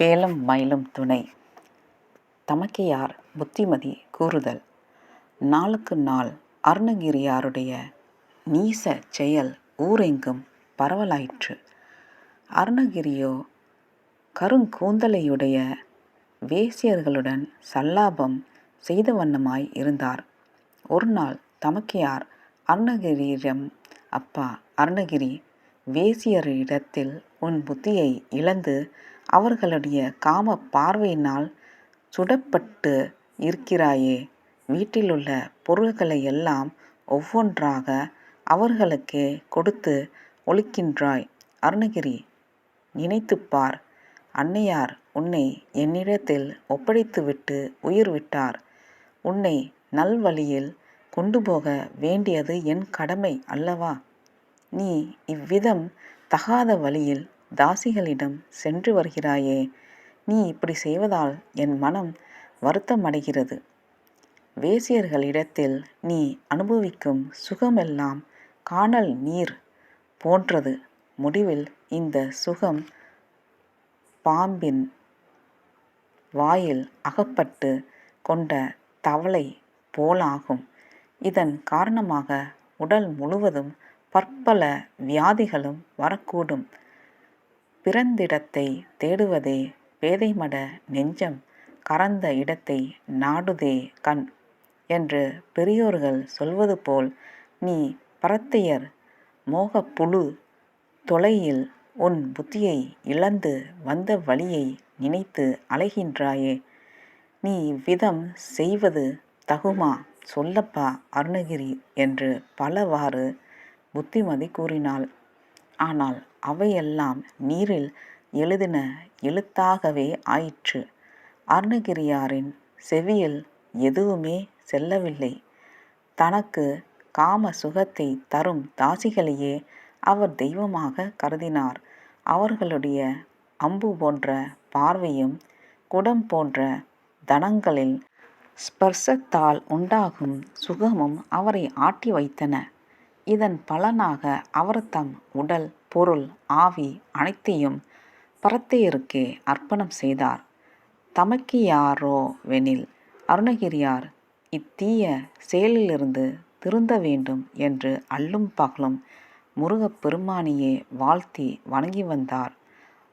வேலும் மயிலும் துணை. தமக்கையார் புத்திமதி கூறுதல் நாளுக்கு நாள் அருணகிரியாருடைய நீச செயல் ஊரெங்கும் பரவலாயிற்று. அருணகிரியோ கருங்கூந்தலையுடைய வேசியர்களுடன் சல்லாபம் செய்த வண்ணமாய் இருந்தார். ஒரு நாள் தமக்கையார் அருணகிரியிடம் அப்பா அருணகிரி வேசியரிடத்தில் உன் புத்தியை இழந்து அவர்களுடைய காம பார்வையினால் சுடப்பட்டு இருக்கிறாயே. வீட்டிலுள்ள பொருள்களை எல்லாம் ஒவ்வொன்றாக அவர்களுக்கே கொடுத்து ஒழிக்கின்றாய். அருணகிரி நினைத்துப் பார். அன்னையார் உன்னை என்னிடத்தில் ஒப்படைத்துவிட்டு உயிர் விட்டார். உன்னை நல்வழியில் கொண்டு போக வேண்டியது என் கடமை அல்லவா? நீ இவ்விதம் தகாத வழியில் தாசிகளிடம் சென்று வருகிறாயே நீ இப்படி செய்வதால் என் மனம் வருத்தமடைகிறது. வேசியர்களிடத்தில் நீ அனுபவிக்கும் சுகமெல்லாம் காணல் நீர் போன்றது. முடிவில் இந்த சுகம் பாம்பின் வாயில் அகப்பட்டு கொண்ட தவளை போலாகும். இதன் காரணமாக உடல் முழுவதும் பற்பல வியாதிகளும் வரக்கூடும். பிறந்திடத்தை தேடுவதே பேதைமட நெஞ்சம் கறந்த இடத்தை நாடுதே கண் என்று பெரியோர்கள் சொல்வது போல் நீ பரத்தையர் மோகப்புழு தொலையில் உன் புத்தியை இழந்து வந்த வழியை நினைத்து அலைகின்றாயே. நீ இவ்விதம் செய்வது தகுமா? சொல்லப்பா அருணகிரி என்று பலவாறு புத்திமதி கூறினாள். ஆனால் அவையெல்லாம் நீரில் எழுதின எழுத்தாகவே ஆயிற்று. அருணகிரியாரின் செவியில் எதுவுமே செல்லவில்லை. தனக்கு காம சுகத்தை தரும் தாசிகளையே அவர் தெய்வமாக கருதினார். அவர்களுடைய அம்பு போன்ற பார்வையும் குடம் போன்ற தனங்களில் ஸ்பர்சத்தால் உண்டாகும் சுகமும் அவரை ஆட்டி வைத்தன. இதன் பலனாக அவர் தம் உடல் பொருள் ஆவி அனைத்தையும் பரத்தையருக்கே அர்ப்பணம் செய்தார். தமக்கியாரோவெனில் அருணகிரியார் இத்தீய செயலிலிருந்து திருந்த வேண்டும் என்று அல்லும் பகலும் முருகப்பெருமானியே வாழ்த்தி வணங்கி வந்தார்.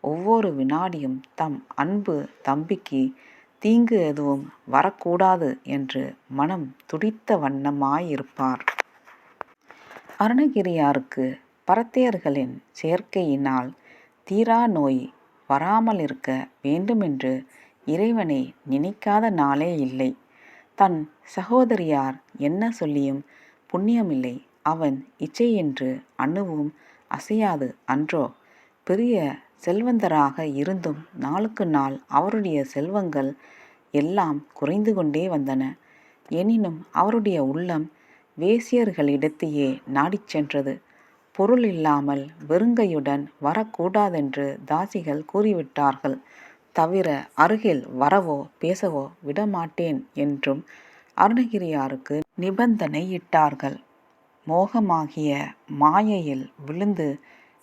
ஒவ்வொரு வினாடியும் தம் அன்பு தம்பிக்கு தீங்கு எதுவும் வரக்கூடாது என்று மனம் துடித்த வண்ணமாயிருப்பார். அருணகிரியாருக்கு பரத்தியர்களின் சேர்க்கையினால் தீரா நோய் வராமலிருக்க வேண்டுமென்று இறைவனை நினைக்காத நாளே இல்லை. தன் சகோதரியார் என்ன சொல்லியும் புண்ணியமில்லை. அவன் இச்சை என்று அணுவும் அசையாது அன்றோ. பெரிய செல்வந்தராக இருந்தும் நாளுக்கு நாள் அவருடைய செல்வங்கள் எல்லாம் குறைந்து கொண்டே வந்தன. எனினும் அவருடைய உள்ளம் வேசியர்களிடத்தையே நாடிச் சென்றது. பொருள் இல்லாமல் வெறுங்கையுடன் வரக்கூடாதென்று தாசிகள் கூறிவிட்டார்கள். தவிர அருகில் வரவோ பேசவோ விடமாட்டேன் என்றும் அருணகிரியாருக்கு நிபந்தனையிட்டார்கள் மோகமாகிய மாயையில் விழுந்து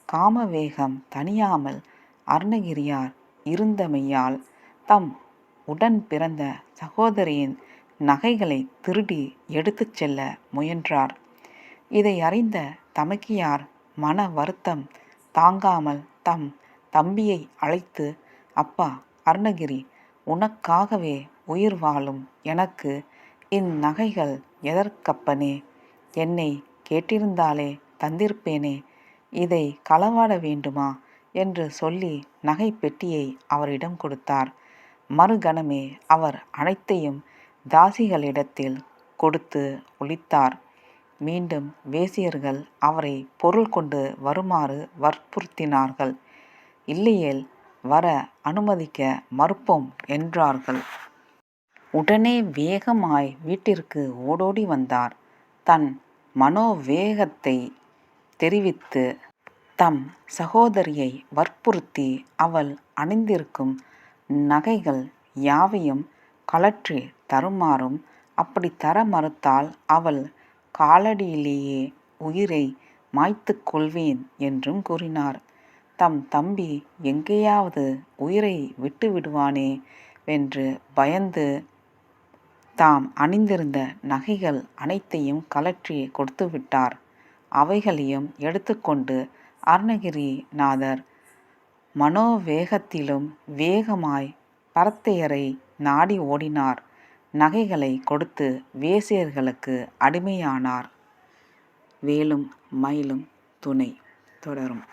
காமவேகம் தணியாமல் அருணகிரியார் இருந்தமையால் தம் உடன் பிறந்த சகோதரியின் நகைகளை திருடி எடுத்துச் செல்ல முயன்றார். இதை அறிந்த தமக்கியார் மன வருத்தம் தாங்காமல் தம் தம்பியை அழைத்து அப்பா அருணகிரி உனக்காகவே உயிர் வாழும் எனக்கு இந்நகைகள் எதற்கப்பனே? என்னை கேட்டிருந்தாலே தந்திருப்பேனே? இதை களவாட வேண்டுமா? என்று சொல்லி நகை பெட்டியை அவரிடம் கொடுத்தார். மறுகணமே அவர் அனைத்தையும் தாசிகளிடத்தில் கொடுத்து ஒழித்தார். மீண்டும் வேசியர்கள் அவரை பொருள் கொண்டு வருமாறு வற்புறுத்தினார்கள். இல்லையேல் வர அனுமதிக்க மறுப்போம் என்றார்கள். உடனே வேகமாய் வீட்டிற்கு ஓடோடி வந்தார். தன் மனோவேகத்தை தெரிவித்து தம் சகோதரியை வற்புறுத்தி அவள் அணிந்திருக்கும் நகைகள் யாவையும் கழற்றி தருமாறும் அப்படி தர மறுத்தால் அவள் காலடியிலேயே உயிரை மாய்த்துக் கொள்வேன் என்றும் கூறினார். தம் தம்பி எங்கேயாவது உயிரை விட்டு விடுவானே வென்று பயந்து தாம் அணிந்திருந்த நகைகள் அனைத்தையும் கலற்றி கொடுத்துவிட்டார் அவைகளையும் எடுத்துக்கொண்டு அருணகிரிநாதர் மனோவேகத்திலும் வேகமாய் பரத்தையரை நாடி ஓடினார். நகைகளை கொடுத்து வேசியர்களுக்கு அடிமையானார். வேலும் மயிலும் துணை தொடரும்.